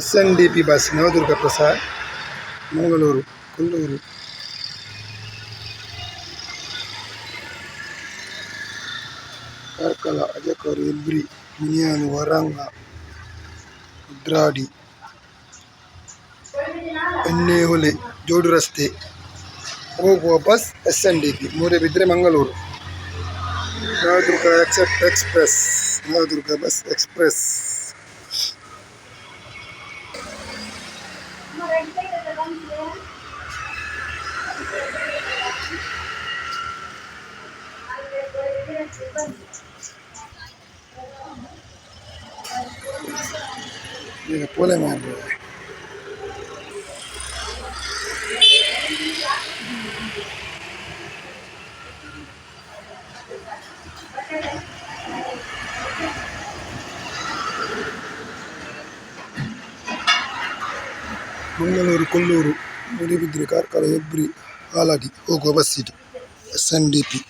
S N D P bus, Navadurga Prasad, Mangaluru Kollur Karkala, ಅಜಕರು ಇಲ್ಬ್ರಿ ಮುನಿಯಾನು ವರಂಗ ಉದ್ರಾಡಿ ಎಣ್ಣೆಹೊಲೆ ಜೋಡು ರಸ್ತೆ. ಹೋಗುವ bus S N D P ಮೂರೇ ಬಿದ್ದರೆ Mangaluru. Navadurga except express, Navadurga bus express. இதை போல மாறுறது Thank you. ಮಂಗಳೂರು ಕೊಲ್ಲೂರು ಮೂಡಿಬಿದ್ರೆ ಕಾರ್ಕಳ ಹೆಬ್ರಿ ಹಾಲಾಡಿ ಹೋಗುವ ಬಸ್ ಇದು. S N D P